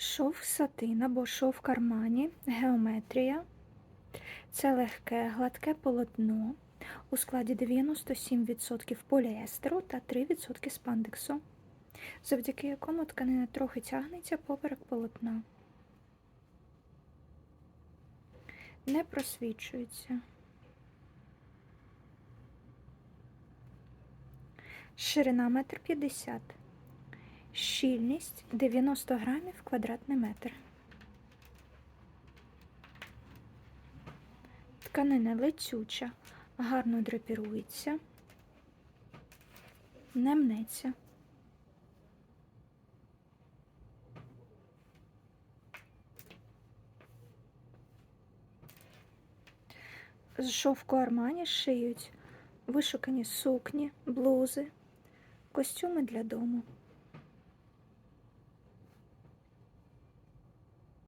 Шов сатин або шов кармані, геометрія. Це легке, гладке полотно у складі 97% поліестеру та 3% спандексу, завдяки якому тканина трохи тягнеться поперек полотна. Не просвічується. Ширина 1,50 м. Щільність 90 грамів квадратний метр. Тканина летюча, гарно драпірується, не мнеться. З шовку армані шиють вишукані сукні, блузи, костюми для дому.